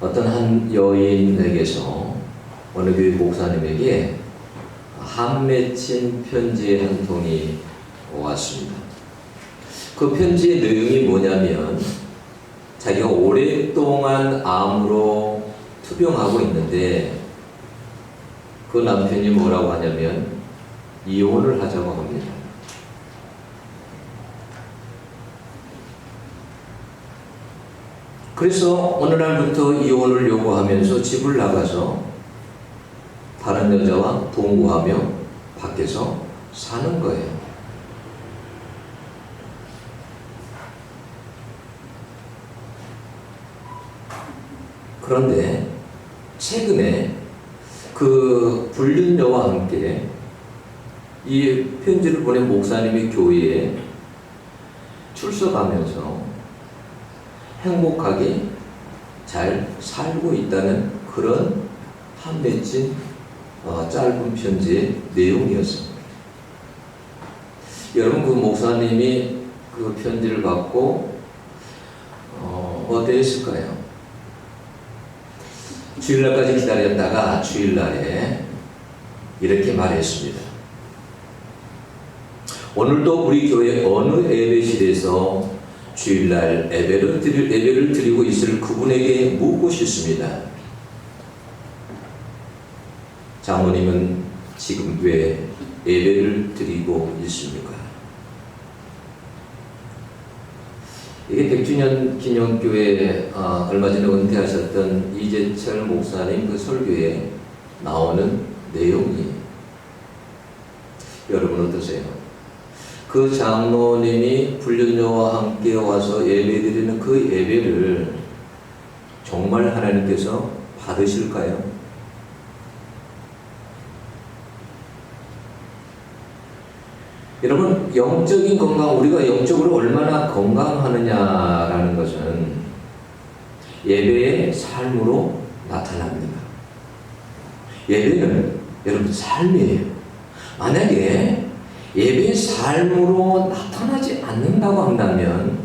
어떤 한 여인에게서 어느 교회 목사님에게 한 맺힌 편지 한 통이 왔습니다. 그 편지의 내용이 뭐냐면 자기가 오랫동안 암으로 투병하고 있는데 그 남편이 뭐라고 하냐면 이혼을 하자고 합니다. 그래서 어느 날부터 이혼을 요구하면서 집을 나가서 다른 여자와 동거하며 밖에서 사는 거예요. 그런데 최근에 그 불륜녀와 함께 이 편지를 보낸 목사님이 교회에 출석하면서 행복하게 잘 살고 있다는 그런 한 맺힌 어, 짧은 편지의 내용이었습니다. 여러분 그 목사님이 그 편지를 받고 어, 어땠을까요? 주일날까지 기다렸다가 주일날에 이렇게 말했습니다. 오늘도 우리 교회 어느 예배실에서 주일날 예배를, 드리, 예배를 드리고 있을 그분에게 묻고 싶습니다. 장모님은 지금 왜 예배를 드리고 있습니까? 이게 100주년 기념교회 아, 얼마 전에 은퇴하셨던 이재철 목사님 그 설교에 나오는 내용이에요. 여러분 어떠세요? 그 장로님이 불륜녀와 함께 와서 예배드리는 그 예배를 정말 하나님께서 받으실까요? 여러분 영적인 건강 우리가 영적으로 얼마나 건강하느냐라는 것은 예배의 삶으로 나타납니다. 예배는 여러분 삶이에요. 만약에 예배의 삶으로 나타나지 않는다고 한다면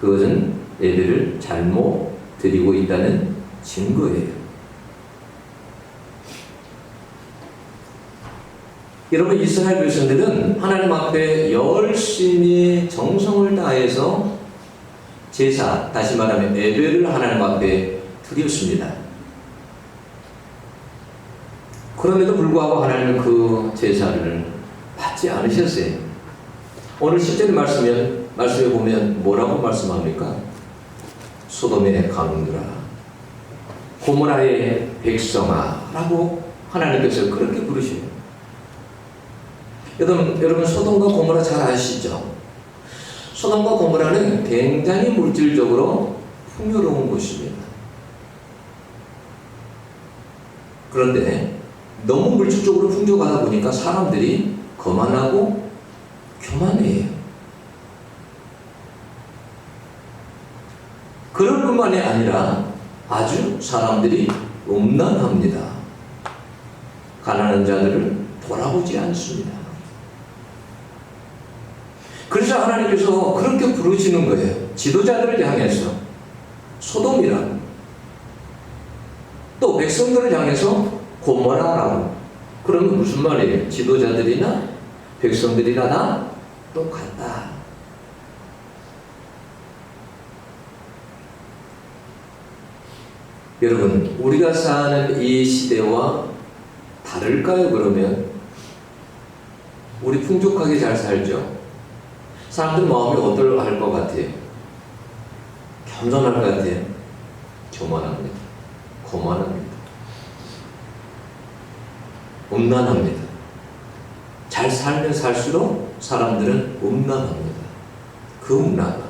그것은 예배를 잘못 드리고 있다는 증거예요. 여러분 이스라엘 백성들은 하나님 앞에 열심히 정성을 다해서 제사, 다시 말하면 예배를 하나님 앞에 드렸습니다. 그럼에도 불구하고 하나님은 그 제사를 받지 않으셨어요. 오늘 10절 말씀에, 말씀에 보면 뭐라고 말씀합니까? 소돔의 가문들아, 고모라의 백성아 라고 하나님께서 그렇게 부르시요 여러분, 여러분 소돔과 고모라 잘 아시죠? 소돔과 고모라는 굉장히 물질적으로 풍요로운 곳입니다. 그런데 너무 물질적으로 풍족하다 보니까 사람들이 거만하고 교만해요. 그럴 뿐만이 아니라 아주 사람들이 음란합니다. 가난한 자들을 돌아보지 않습니다. 그래서 하나님께서 그렇게 부르시는 거예요. 지도자들을 향해서 소돔이라고 또 백성들을 향해서 고모라라고 그러면 무슨 말이에요? 지도자들이나 백성들이나 다 똑같다. 여러분, 우리가 사는 이 시대와 다를까요, 그러면? 우리 풍족하게 잘 살죠? 사람들 마음이 어떨할 것 같아요? 겸손할 것 같아요? 교만합니다. 거만합니다. 음란합니다. 잘 살면 살수록 사람들은 음란합니다. 그 음란.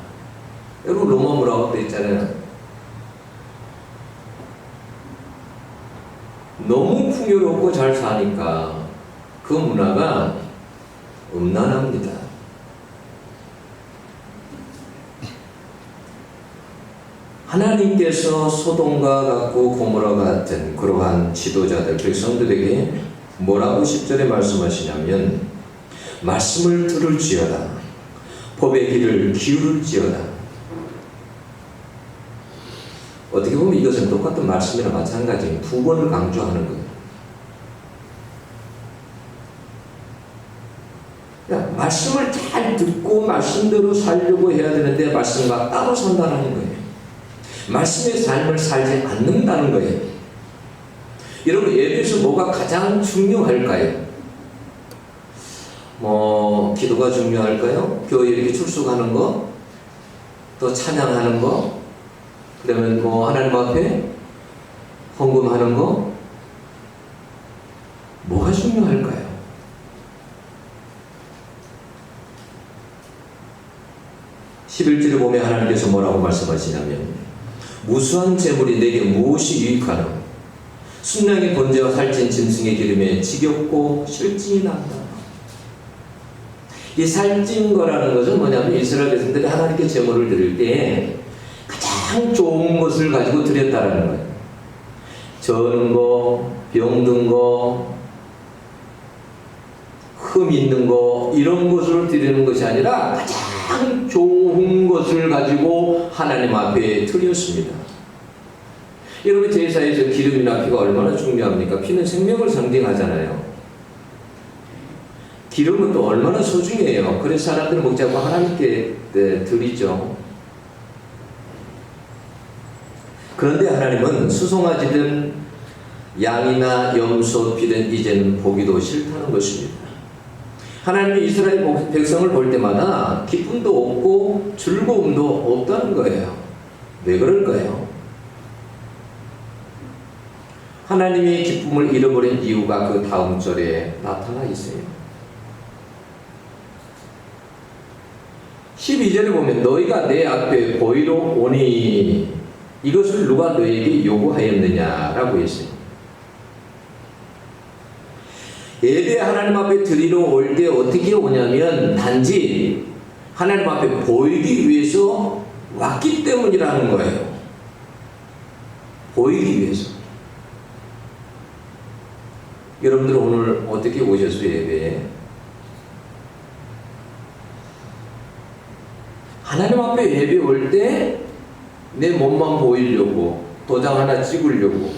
여러분 로마 뭐라고 돼 있잖아요. 너무 풍요롭고 잘 사니까 그 문화가 음란합니다. 하나님께서 소돔과 같고 고모라 같은 그러한 지도자들 백성들에게 뭐라고 10절에 말씀하시냐면 말씀을 들을지어다 법의 길을 기울을지어다 어떻게 보면 이것은 똑같은 말씀이나 마찬가지인 두 번을 강조하는 거예요. 그러니까 말씀을 잘 듣고 말씀대로 살려고 해야 되는데 말씀과 따로 산다는 거예요. 말씀의 삶을 살지 않는다는 거예요. 여러분 예배에서 뭐가 가장 중요할까요? 뭐 기도가 중요할까요? 교회 이렇게 출석하는 거, 또 찬양하는 거, 그러면 뭐 하나님 앞에 헌금하는 거, 뭐가 중요할까요? (11절에) 보면 하나님께서 뭐라고 말씀하시냐면 무수한 재물이 내게 무엇이 유익하노 순양의 번제와 살찐 짐승의 기름에 지겹고 실증이 난다 이 살찐 거라는 것은 뭐냐면 이스라엘 백성들이 하나님께 제물을 드릴 때 가장 좋은 것을 가지고 드렸다라는 거예요. 저는 거, 병든 거, 흠 있는 거 이런 것으로 드리는 것이 아니라 가장 좋은 것을 가지고 하나님 앞에 드렸습니다. 여러분 제사에서 기름이나 피가 얼마나 중요합니까? 피는 생명을 상징하잖아요. 기름은 또 얼마나 소중해요. 그래서 사람들은 먹지 않고 하나님께 네, 드리죠. 그런데 하나님은 수송아지든 양이나 염소 피든 이제는 보기도 싫다는 것입니다. 하나님이 이스라엘 백성을 볼 때마다 기쁨도 없고 즐거움도 없다는 거예요. 왜 그럴까요? 하나님이 기쁨을 잃어버린 이유가 그 다음 절에 나타나 있어요. 12절에 보면 너희가 내 앞에 보이러 오니 이것을 누가 너에게 요구하였느냐라고 했어요. 예배 하나님 앞에 드리러 올 때 어떻게 오냐면 단지 하나님 앞에 보이기 위해서 왔기 때문이라는 거예요. 보이기 위해서. 여러분들 오늘 어떻게 오셨어요 예배에? 하나님 앞에 예배 올 때 내 몸만 보이려고 도장 하나 찍으려고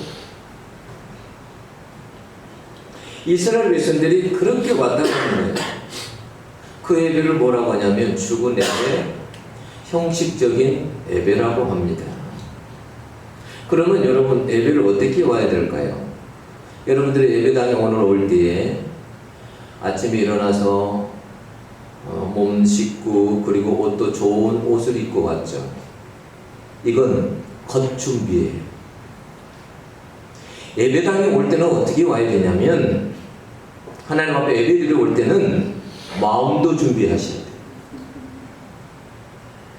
이스라엘 백성들이 그렇게 왔다는 거예요. 그 예배를 뭐라고 하냐면 죽은 예배, 형식적인 예배라고 합니다. 그러면 여러분 예배를 어떻게 와야 될까요? 여러분들의 예배당에 오늘 올 때에 아침에 일어나서 어, 몸 씻고 그리고 옷도 좋은 옷을 입고 왔죠. 이건 겉준비예요. 예배당에 올 때는 어떻게 와야 되냐면 하나님 앞에 예배드리러 올 때는 마음도 준비하셔야 돼요.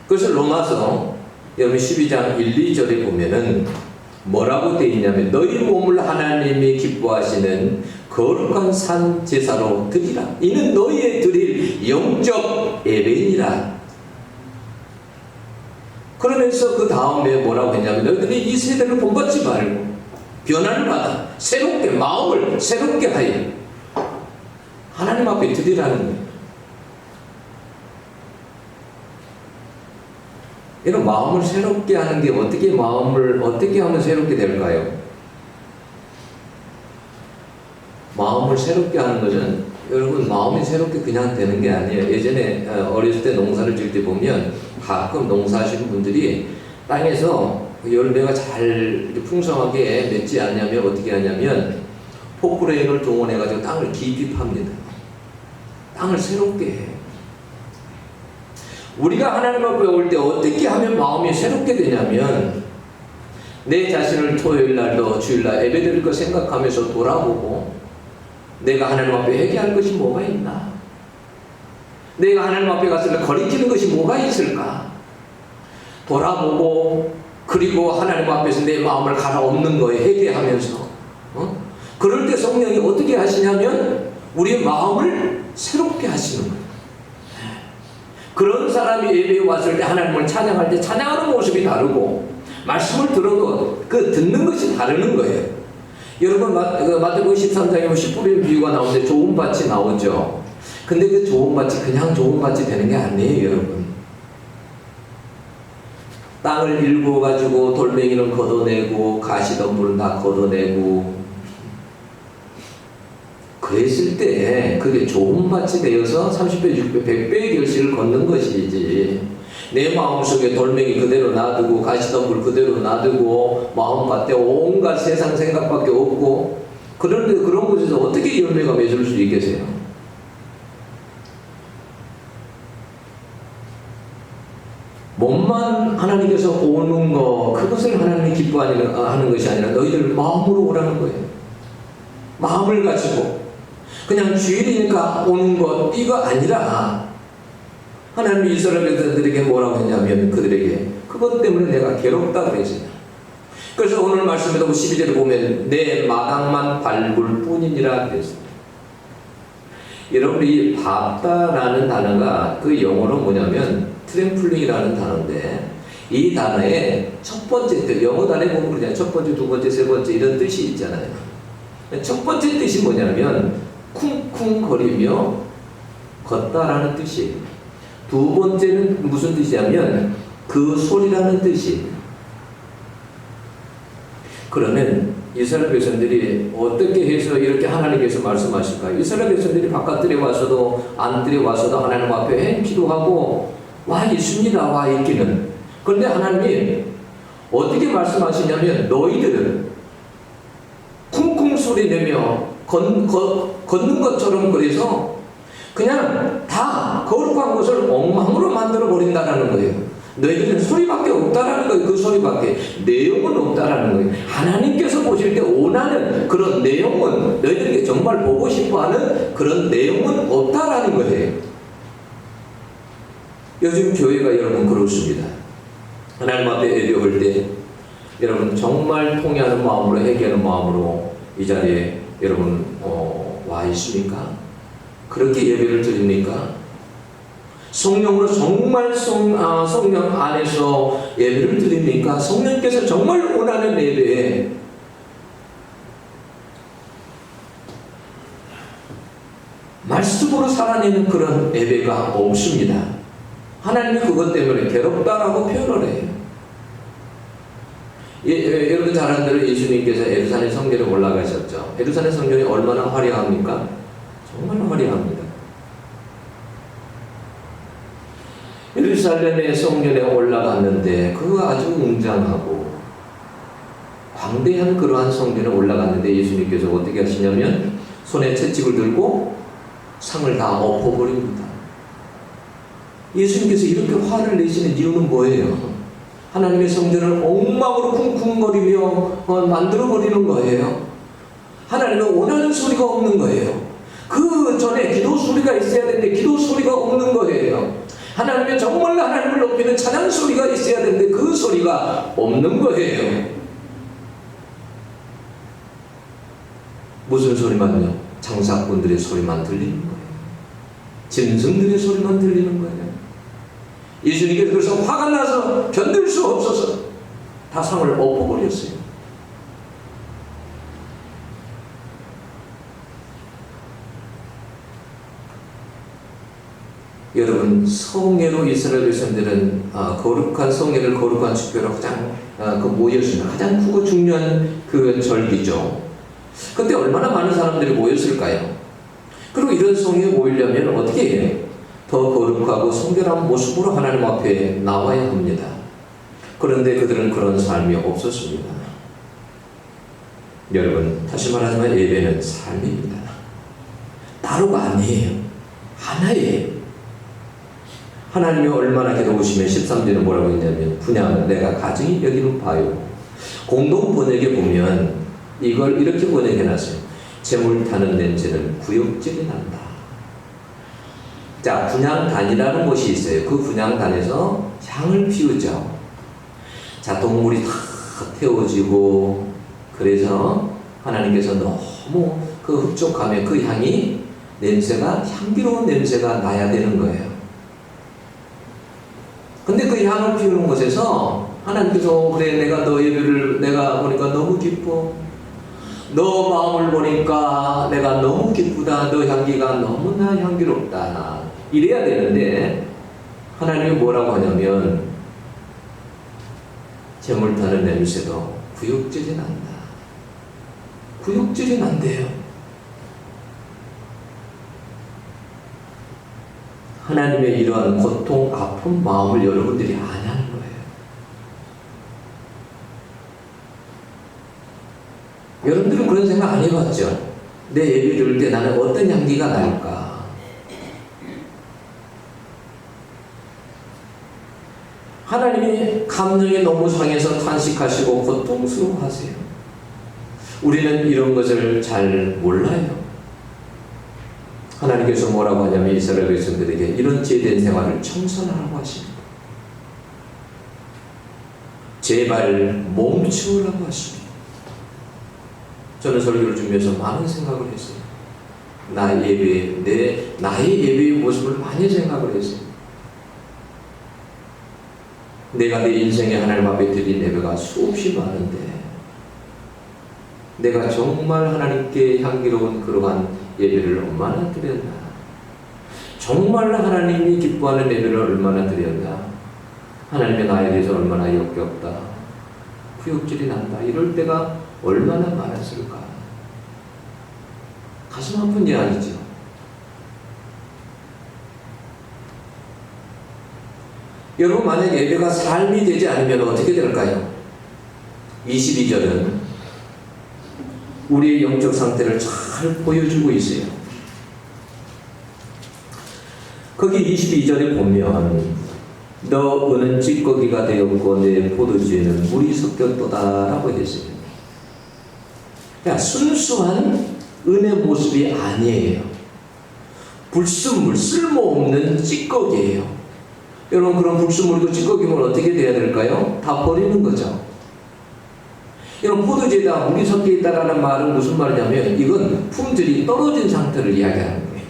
그것을 로마서 여러분 12장 1, 2절에 보면은 뭐라고 되어 있냐면 너희 몸을 하나님이 기뻐하시는 거룩한 산 제사로 드리라. 이는 너희의 드릴 영적 예배이니라. 그러면서 그 다음에 뭐라고 했냐면 너희들이 이 세대를 본받지 말고 변화를 받아 새롭게 마음을 새롭게 하여 하나님 앞에 드리라는 거예요. 이런 마음을 새롭게 하는 게 어떻게 마음을 어떻게 하면 새롭게 될까요? 마음을 새롭게 하는 것은 여러분 마음이 새롭게 그냥 되는 게 아니에요. 예전에 어, 어렸을 때 농사를 지을 때 보면 가끔 농사하시는 분들이 땅에서 열매가 잘 풍성하게 맺지 않냐면 어떻게 하냐면 포크레인을 동원해 가지고 땅을 깊이 팝니다. 땅을 새롭게 해. 우리가 하나님 앞에 올때 어떻게 하면 마음이 새롭게 되냐면 내 자신을 토요일 날도 주일 날 예배 드릴 거 생각하면서 돌아보고 내가 하나님 앞에 회개할 것이 뭐가 있나? 내가 하나님 앞에 갔을 때 거리끼는 것이 뭐가 있을까? 돌아보고 그리고 하나님 앞에서 내 마음을 갈아엎는 거에 회개하면서 어? 그럴 때 성령이 어떻게 하시냐면 우리의 마음을 새롭게 하시는 거예요. 그런 사람이 예배에 왔을 때 하나님을 찬양할 때 찬양하는 모습이 다르고 말씀을 들어도 그 듣는 것이 다르는 거예요. 여러분 마, 그 마태복음 13장에 10불의 비유가 나오는데 좋은 밭이 나오죠. 근데 그 좋은 밭이 그냥 좋은 밭이 되는 게 아니에요, 여러분. 땅을 일궈 가지고 돌멩이는 걷어내고 가시덤불은 다 걷어내고 그랬을 때 그게 좋은 밭이 되어서 30배, 60배, 100배의 결실을 걷는 것이지 내 마음속에 돌멩이 그대로 놔두고 가시덤불 그대로 놔두고 마음밭에 온갖 세상 생각밖에 없고 그런데 그런 곳에서 어떻게 열매가 맺을 수 있겠어요? 몸만 하나님께서 오는 거 그것을 하나님이 기뻐하는 하는 것이 아니라 너희들 마음으로 오라는 거예요. 마음을 가지고 그냥 주일이니까 오는 것 이거 아니라 하나님이 이스라엘 백성들에게 뭐라고 했냐면 그들에게 그것 때문에 내가 괴롭다 그랬어요. 그래서 오늘 말씀에도 12절에 보면 내 마당만 밟을 뿐이니라 그랬어요. 여러분 이 밟다라는 단어가 그 영어로 뭐냐면 트램플링이라는 단어인데 이 단어의 첫 번째 뜻 영어 단어에 보면 그러잖아요. 첫 번째, 두 번째, 세 번째 이런 뜻이 있잖아요. 첫 번째 뜻이 뭐냐면 쿵쿵거리며 걷다라는 뜻이에요. 두 번째는 무슨 뜻이냐면 그 소리라는 뜻이에요. 그러면 이스라엘 백성들이 어떻게 해서 이렇게 하나님께서 말씀하실까요? 이스라엘 백성들이 바깥들에 와서도 안들에 와서도 하나님 앞에 기도하고 와 있습니다. 와 있기는. 그런데 하나님이 어떻게 말씀하시냐면 너희들은 쿵쿵 소리 내며 걷, 걷, 걷는 것처럼 그래서 그냥 다 거룩한 것을 엉망으로 만들어 버린다라는 거예요. 너희들은 소리밖에 없다라는 거예요. 그 소리밖에 내용은 없다라는 거예요. 하나님께서 보실 때 원하는 그런 내용은 너희들에게 정말 보고 싶어하는 그런 내용은 없다라는 거예요. 요즘 교회가 여러분 그렇습니다. 하나님 앞에 예배할 때 여러분 정말 통해하는 마음으로 회개하는 마음으로 이 자리에 여러분 어, 와 있습니까? 그렇게 예배를 드립니까? 성령으로 정말 성, 아, 성령 안에서 예배를 드립니까? 성령께서 정말 원하는 예배에 말씀으로 살아내는 그런 예배가 없습니다. 하나님이 그것 때문에 괴롭다라고 표현을 해요. 예, 예, 여러분 잘 아는 대로 예수님께서 에루살렘 성전에 올라가셨죠. 에루살렘 성전이 얼마나 화려합니까? 정말 화려합니다. 예루살렘의 성전에 올라갔는데 그거 아주 웅장하고 광대한 그러한 성전에 올라갔는데 예수님께서 어떻게 하시냐면 손에 채찍을 들고 상을 다 엎어버립니다. 예수님께서 이렇게 화를 내시는 이유는 뭐예요? 하나님의 성전을 엉망으로 쿵쿵거리며 어, 만들어버리는 거예요. 하나님은 원하는 소리가 없는 거예요. 그 전에 기도 소리가 있어야 되는데 기도 소리가 없는 거예요. 하나님의 정말 하나님을 높이는 찬양 소리가 있어야 되는데 그 소리가 없는 거예요. 무슨 소리만요? 장사꾼들의 소리만 들리는 거예요. 짐승들의 소리만 들리는 거예요. 예수님께서 그래서 화가 나서 견딜 수 없어서 다 상을 엎어버렸어요. 여러분 성례로 이스라엘 백성들은 아, 거룩한 성례를 거룩한 축교로 가장 아, 그 모였습니다. 가장 크고 중요한 그 절기죠. 그때 얼마나 많은 사람들이 모였을까요? 그리고 이런 성회에 모이려면 어떻게 해요? 더 거룩하고 성결한 모습으로 하나님 앞에 나와야 합니다. 그런데 그들은 그런 삶이 없었습니다. 여러분, 다시 말하지만 예배는 삶입니다. 따로가 아니에요. 하나예요. 하나님이 얼마나 괴로우시면 13절에 뭐라고 했냐면 분양 내가 가증히 여기는 바요. 공동 번역에 보면 이걸 이렇게 번역해 놨어요. 재물 타는 냄새는 구역질이 난다. 자, 분양단이라는 곳이 있어요. 그 분양단에서 향을 피우죠. 자, 동물이 다 태워지고, 그래서 하나님께서 너무 그 흡족함에 그 향이 냄새가 향기로운 냄새가 나야 되는 거예요. 근데 그 향을 피우는 곳에서 하나님께서 그래 내가 너 예배를 내가 보니까 너무 기뻐. 너 마음을 보니까 내가 너무 기쁘다. 너 향기가 너무나 향기롭다. 이래야 되는데 하나님이 뭐라고 하냐면 재물 타는 냄새도 구역질이 난다. 구역질이 난대요. 하나님의 이러한 고통, 아픈 마음을 여러분들이 아냐는 거예요. 여러분들은 그런 생각 안 해봤죠? 내 예배 드릴 때 나는 어떤 향기가 날까? 하나님이 감정이 너무 상해서 탄식하시고 고통스러워하세요. 우리는 이런 것을 잘 몰라요. 하나님께서 뭐라고 하냐면 이스라엘 백성들에게 이런 죄된 생활을 청산하라고 하십니다. 제발 멈추라고 하십니다. 저는 설교를 준비해서 많은 생각을 했어요. 나 예배, 내 나의 예배의 모습을 많이 생각을 했어요. 내가 내 인생에 하나님 앞에 드린 예배가 수없이 많은데 내가 정말 하나님께 향기로운 그러한 예배를 얼마나 드렸나? 정말 하나님이 기뻐하는 예배를 얼마나 드렸나? 하나님의 나에 대해서 얼마나 역겹다 구역질이 난다 이럴 때가 얼마나 많았을까? 가슴 아픈 이야기죠 여러분 만약 예배가 삶이 되지 않으면 어떻게 될까요? 22절은 우리의 영적 상태를 잘 보여주고 있어요. 거기 22절에 보면 너 은은 찌꺼기가 되었고 내 포도주에는 물이 섞였도다 라고 했어요. 그러니까 순수한 은의 모습이 아니에요. 불순물, 쓸모없는 찌꺼기예요. 여러분 그런 불순물이고 찌꺼기면 어떻게 돼야 될까요? 다 버리는 거죠. 이런 포도주에다 물이 섞여 있다라는 말은 무슨 말이냐면 이건 품질이 떨어진 상태를 이야기하는 거예요.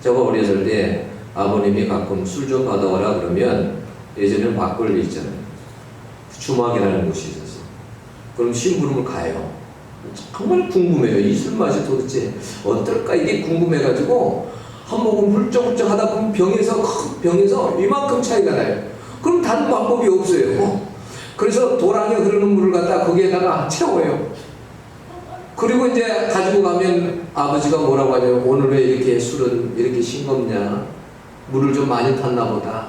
제가 어렸을 때 아버님이 가끔 술 좀 받아와라 그러면 예전에는 막걸리 있잖아요. 주막이라는 곳이 있었어요. 그럼 심부름을 가요. 정말 궁금해요. 이 술 맛이 도대체 어떨까 이게 궁금해가지고 한 모금 훌쩍훌쩍 하다 보면 병에서 병에서 이만큼 차이가 나요. 그럼 다른 방법이 없어요. 그래서 도랑에 흐르는 물을 갖다 거기에다가 채워요. 그리고 이제 가지고 가면 아버지가 뭐라고 하냐면 오늘 왜 이렇게 술은 이렇게 싱겁냐? 물을 좀 많이 탔나 보다.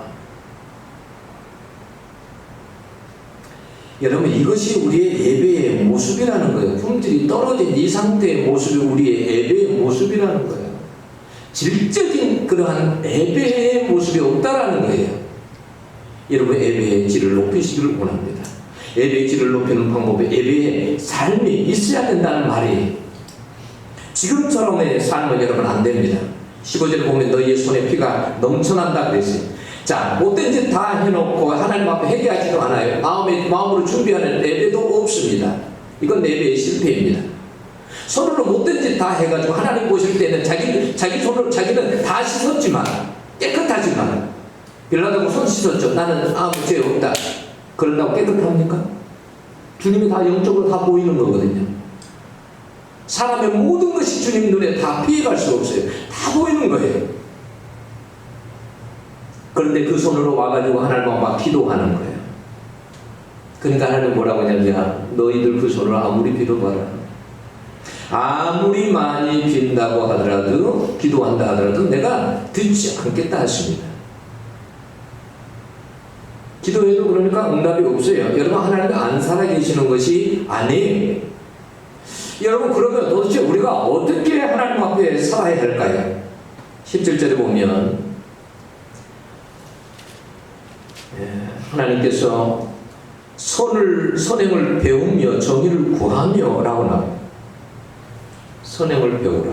여러분 이것이 우리의 예배의 모습이라는 거예요. 품질이 떨어진 이 상태의 모습이 우리의 예배의 모습이라는 거예요. 질적인 그러한 예배의 모습이 없다라는 거예요. 여러분 예배의 질을 높이시기를 원합니다. 예배의 질을 높이는 방법에 예배의 삶이 있어야 된다는 말이 지금처럼의 삶은 여러분 안 됩니다. 15절에 보면 너희의 손에 피가 넘쳐난다 그랬어요. 자, 못된 짓 다 해놓고 하나님 앞에 회개하지도 않아요. 마음에, 마음으로 준비하는 예배도 없습니다. 이건 예배의 실패입니다. 손으로 못된 짓 다 해가지고 하나님 보실 때는 자기, 자기 손으로 자기는 다 씻었지만, 깨끗하지만, 빌라도고 손 씻었죠. 나는 아무 죄 없다. 그런다고 깨끗합니까? 주님이 다 영적으로 다 보이는 거거든요. 사람의 모든 것이 주님 눈에 다 피해갈 수 없어요. 다 보이는 거예요. 그런데 그 손으로 와가지고 하나님 앞에 기도하는 거예요. 그러니까 하나님 뭐라고 하냐면 너희들 그 손을 아무리 빌어봐라. 아무리 많이 빈다고 하더라도 기도한다 하더라도 내가 듣지 않겠다 하십니다. 기도해도 그러니까 응답이 없어요. 여러분 하나님이 안 살아계시는 것이 아니에요. 여러분 그러면 도대체 우리가 어떻게 하나님 앞에 살아야 할까요? 17절에 보면 예, 하나님께서 선을 선행을 배우며 정의를 구하며라고 나와요. 선행을 배우라.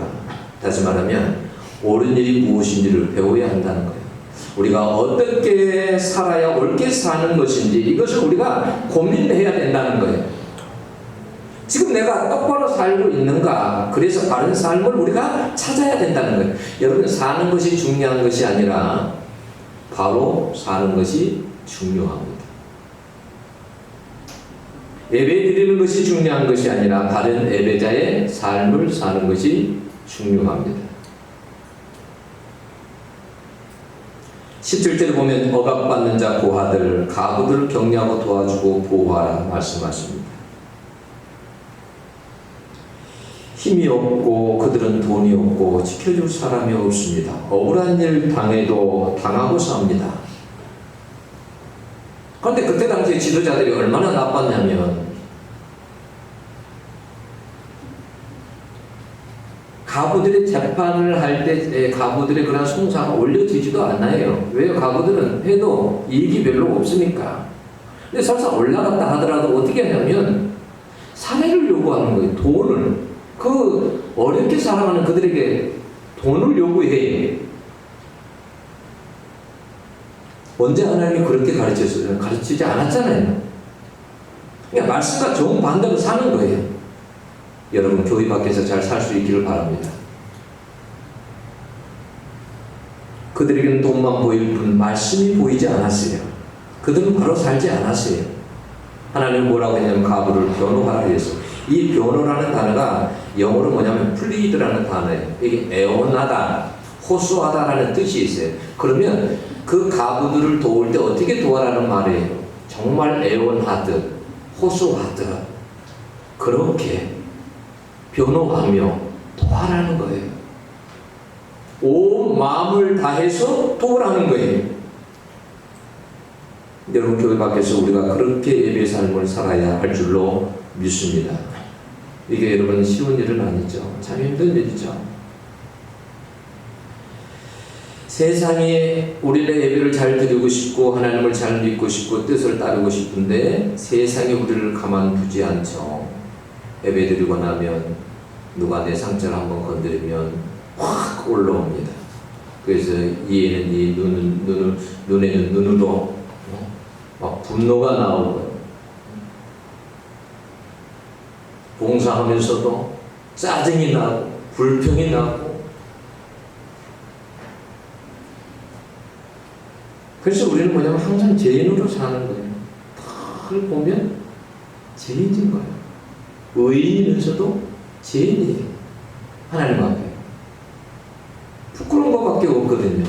다시 말하면 옳은 일이 무엇인지를 배워야 한다는 거예요. 우리가 어떻게 살아야 옳게 사는 것인지 이것을 우리가 고민해야 된다는 거예요. 지금 내가 똑바로 살고 있는가? 그래서 바른 삶을 우리가 찾아야 된다는 거예요. 여러분 사는 것이 중요한 것이 아니라 바로 사는 것이 중요합니다. 예배 드리는 것이 중요한 것이 아니라 바른 예배자의 삶을 사는 것이 중요합니다. 17절에 보면 억압받는 자 고하들 가부들을 격려하고 도와주고 보호하라 말씀하십니다. 힘이 없고 그들은 돈이 없고 지켜줄 사람이 없습니다. 억울한 일 당해도 당하고 삽니다. 그런데 그때 당시에 지도자들이 얼마나 나빴냐면 가부들이 재판을 할 때 가부들의 그런 송사가 올려지지도 않아요. 왜요? 가부들은 해도 이익이 별로 없으니까. 근데 설사 올라갔다 하더라도 어떻게 하냐면 사례를 요구하는 거예요. 돈을. 그 어렵게 살아가는 그들에게 돈을 요구해요. 언제 하나님이 그렇게 가르쳤어요? 가르치지 않았잖아요. 그러니까 말씀과 정반대로 사는 거예요. 여러분 교회 밖에서 잘 살 수 있기를 바랍니다. 그들에게는 돈만 보일 뿐 말씀이 보이지 않았어요. 그들은 바로 살지 않았어요. 하나님은 뭐라고 했냐면 가부를 변호하라 해서 이 변호라는 단어가 영어로 뭐냐면 플리드라는 단어예요. 이게 애원하다, 호소하다라는 뜻이 있어요. 그러면 그 가부들을 도울 때 어떻게 도와라는 말이에요. 정말 애원하듯, 호소하듯 그렇게 변호하며 도와라는 거예요. 온 마음을 다해서 도우라는 거예요. 여러분 교회 밖에서 우리가 그렇게 예배 삶을 살아야 할 줄로 믿습니다. 이게 여러분 쉬운 일은 아니죠. 참 힘든 일이죠. 세상에 우리는 예배를 잘 드리고 싶고 하나님을 잘 믿고 싶고 뜻을 따르고 싶은데 세상이 우리를 가만두지 않죠. 예배 드리고 나면 누가 내 상처를 한번 건드리면 확 올라옵니다. 그래서 이에는 이, 눈은, 눈을, 눈에는 눈으로 어? 막 분노가 나오고 봉사하면서도 짜증이 나고 불평이 나고 그래서 우리는 뭐냐면 항상 죄인으로 사는 거예요. 그걸 보면 죄인인 거예요. 의인이면서도 죄인이에요. 하나님 앞에. 부끄러운 것밖에 없거든요.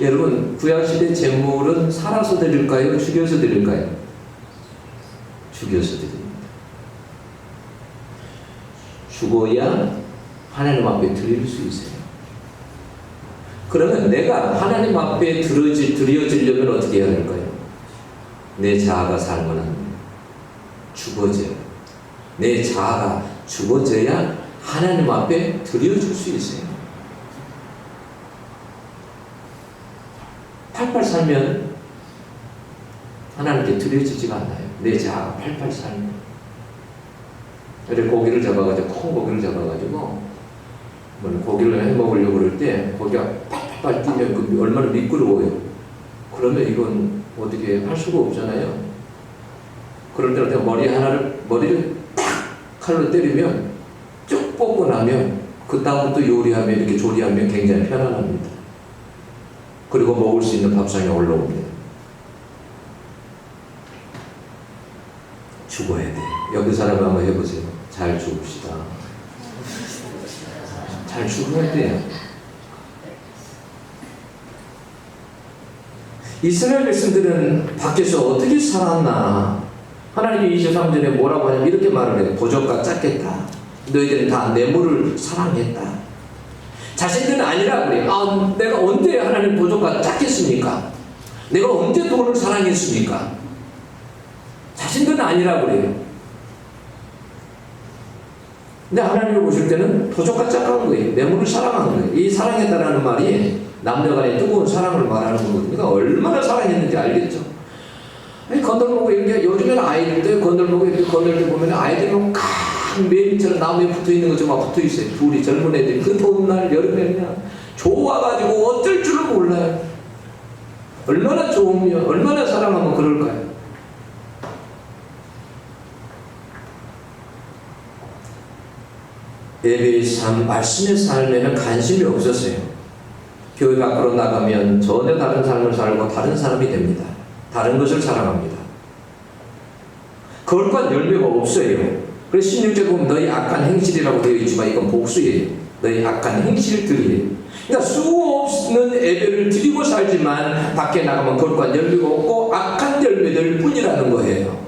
여러분, 구약시대 재물은 살아서 드릴까요? 죽여서 드릴까요? 죽여서 드립니다. 죽어야 하나님 앞에 드릴 수 있어요. 그러면 내가 하나님 앞에 드려지, 드려지려면 어떻게 해야 될까요? 내 자아가 살면 안. 죽어져요. 내 자아가 죽어져야 하나님 앞에 드려줄 수 있어요. 팔팔 살면 하나님께 드려지지가 않아요. 내 자아가 팔팔 살면. 그래 고기를 잡아가지고 큰 고기를 잡아가지고 뭐 고기를 해 먹으려고 그럴 때 고기가 팔팔 뛰면 그 얼마나 미끄러워요. 그러면 이건 어떻게 할 수가 없잖아요. 때 내가 머리 하나를 머리를 딱 칼로 때리면 쭉 뽑고 나면 그 다음부터 요리하면 이렇게 조리하면 굉장히 편안합니다. 그리고 먹을 수 있는 밥상에 올라옵니다. 죽어야 돼. 여기 사람 한번 해보세요. 잘 죽읍시다. 잘 죽어야 돼요. 이스라엘 백성들은 밖에서 어떻게 살았나? 하나님이 23절에 뭐라고 하냐면 이렇게 말을 해요. 보적과 짰겠다. 너희들은 다 뇌물을 사랑했다. 자신들은 아니라 그래. 아, 내가 언제 하나님 보조가 짰겠습니까? 내가 언제 돈을 사랑했습니까? 자신들은 아니라 그래요. 근데 하나님을 보실 때는 도적과 짝한 거예요. 뇌물을 사랑한 거예요. 이 사랑했다라는 말이 남녀 간의 뜨거운 사랑을 말하는 거거든요. 그러니까 얼마나 사랑했는지 알겠죠? 아니, 건들보고 이렇게 요즘에는 아이들 건들보고 이렇게 건들 때 보면 아이들이 막 매미처럼 나무에 붙어 있는 것처럼 막 붙어 있어요. 둘이 젊은 애들이 그 더운 날 여름에 그냥 좋아가지고 어쩔 줄을 몰라요. 얼마나 좋으면 얼마나 사랑하면 그럴까요? 예배의 삶, 말씀의 삶에는 관심이 없었어요. 교회 밖으로 나가면 전혀 다른 삶을 살고 다른 사람이 됩니다. 다른 것을 사랑합니다. 거룩한 열매가 없어요. 그래서 16절 보면 너희 악한 행실이라고 되어 있지만 이건 복수예요. 너희 악한 행실들이에요. 그러니까 수없는 예배를 드리고 살지만 밖에 나가면 거룩한 열매가 없고 악한 열매들 뿐이라는 거예요.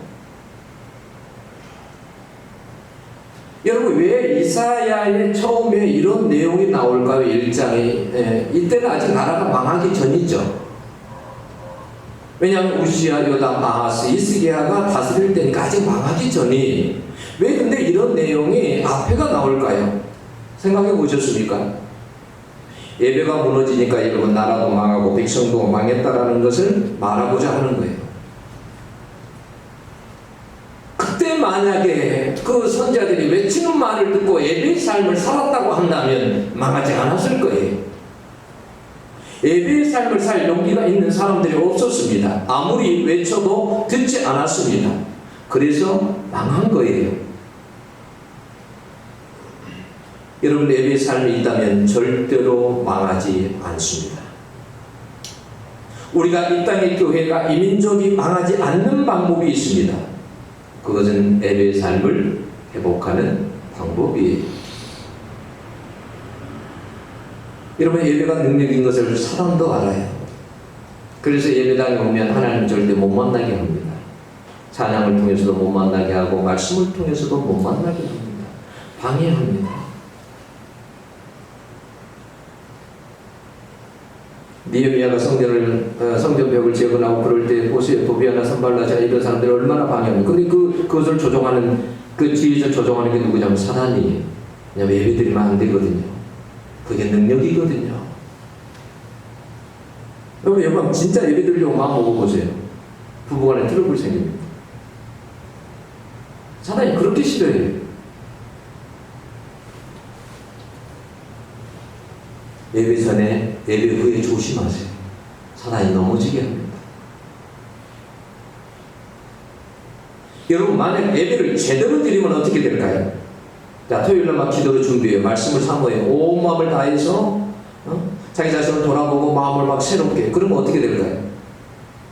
여러분 왜 이사야의 처음에 이런 내용이 나올까요? 1장에 예, 이때는 아직 나라가 망하기 전이죠. 왜냐하면 우시아, 요담, 아하스, 이스기야가 다스릴 때니까 아직 망하기 전이 왜 근데 이런 내용이 앞에가 나올까요? 생각해 보셨습니까? 예배가 무너지니까 여러분 나라도 망하고 백성도 망했다라는 것을 말하고자 하는 거예요. 그때 만약에 그 선자들이 외치는 말을 듣고 예배의 삶을 살았다고 한다면 망하지 않았을 거예요. 예배의 삶을 살 용기가 있는 사람들이 없었습니다. 아무리 외쳐도 듣지 않았습니다. 그래서 망한 거예요. 여러분 예배의 삶이 있다면 절대로 망하지 않습니다. 우리가 이 땅의 교회가 이민족이 망하지 않는 방법이 있습니다. 그것은 예배의 삶을 회복하는 방법이에요. 여러분 예배가 능력인 것을 사람도 알아요. 그래서 예배당에 오면 하나님 절대 못 만나게 합니다. 찬양을 통해서도 못 만나게 하고 말씀을 통해서도 못 만나게 합니다. 방해합니다. 니에미아가 성전을 어, 성전벽을 재건하고 그럴 때 보수의 도비아나 선발라 자 이런 사람들이 얼마나 방해합니까? 근데 그 그것을 조종하는 그 뒤에서 조종하는 게 누구냐면 사단이에요. 그냥 예배드리면 안 되거든요. 그게 능력이거든요. 여러분 여러분 진짜 예배드리려고 마음 먹어 보세요. 부부간에 트러블 생깁니다. 사단이 그렇게 싫어해요. 예배 전에 예배 후에 조심하세요. 사단이 넘어지게 합니다. 여러분 만약 예배를 제대로 드리면 어떻게 될까요? 자 토요일날 막 기도로 준비해요. 말씀을 사모해요. 온 마음을 다해서 어? 자기 자신을 돌아보고 마음을 막 새롭게 그러면 어떻게 될까요?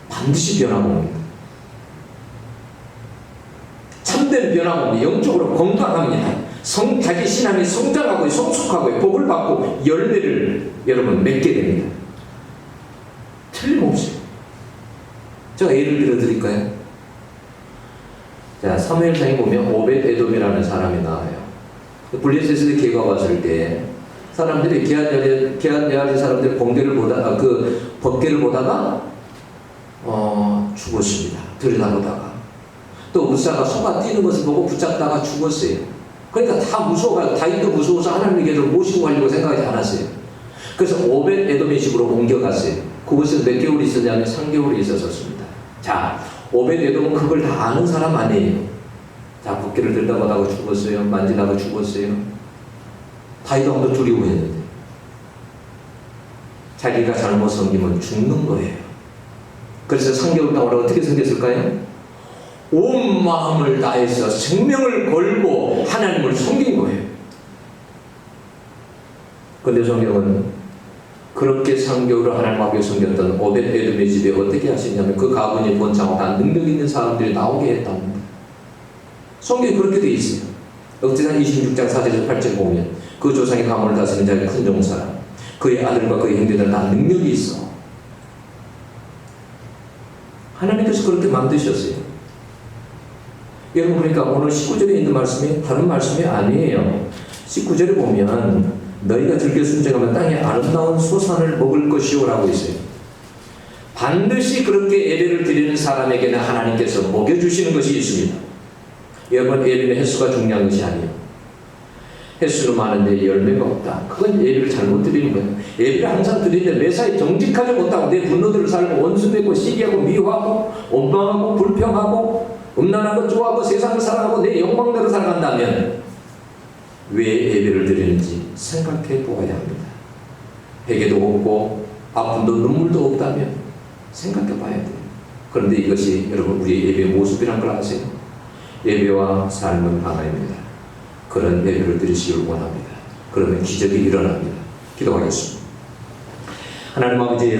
반드시 변화가 옵니다. 참된 변화가 옵니다. 영적으로 건강합니다. 성, 자기 신앙이 성장하고 성숙하고 복을 받고 열매를 여러분 맺게 됩니다. 틀림없이. 제가 예를 들어 드릴까요? 자, 사무엘상에 보면 오벳 에돔이라는 사람이 나와요. 블레셋의 개가 왔을 때 사람들이 게한 게한 야리 사람들이 번개를 보다 아, 그 번개를 보다가 어, 죽었습니다. 들여다보다가 또 우사가 소가 뛰는 것을 보고 붙잡다가 죽었어요. 그러니까 다 무서워가지고 다윗도 무서워서 하나님의 계를 모시고 가려고 생각하지 않았어요. 그래서 오벳 에돔의 집으로 옮겨갔어요. 그곳에서 몇 개월 있었냐면 3개월이 있었습니다. 자, 오벳 에돔은 그걸 다 아는 사람 아니에요. 자, 복귀를 들다보다가 죽었어요. 만지다가 죽었어요. 다윗도 한번 두려워했는데 자기가 잘못 섬기면 죽는 거예요. 그래서 3개월 동안 어떻게 섬겼을까요? 온 마음을 다해서 생명을 걸고 하나님을 섬긴 거예요. 근데 성경은 그렇게 3개월을 하나님 앞에 섬겼던 오벳 에돔의 집에 어떻게 하시냐면 그 가문이 번창하고 다 능력 있는 사람들이 나오게 했답니다. 성경이 그렇게 돼 있어요. 역지상 26장 4절에서 8절 보면 그 조상의 가문을 다스리는 자의 큰 종사람 그의 아들과 그의 형제들은 다 능력이 있어. 하나님께서 그렇게 만드셨어요. 여러분 그러니까 오늘 19절에 있는 말씀이 다른 말씀이 아니에요. 19절에 보면 너희가 즐겨 순종하면 땅의 아름다운 소산을 먹을 것이오라고 있어요. 반드시 그렇게 예배를 드리는 사람에게는 하나님께서 먹여주시는 것이 있습니다. 여러분 예배는 횟수가 중요한 것이 아니에요. 횟수는 많은데 열매가 없다. 그건 예배를 잘못 드리는 거예요. 예배를 항상 드리는데 매사에 정직하지 못하고 내 분노들을 살고 원수 맺고 시기하고 미워하고 원망하고 불평하고 음란하고 좋아하고 세상을 살아가고 내 욕망대로 살아간다면 왜 예배를 드리는지 생각해 보아야 합니다. 회개도 없고 아픔도 눈물도 없다면 생각해 봐야 돼요. 그런데 이것이 여러분 우리 예배의 모습이란 걸 아세요? 예배와 삶은 하나입니다. 그런 예배를 드리시길 원합니다. 그러면 기적이 일어납니다. 기도하겠습니다. 하나님 아버지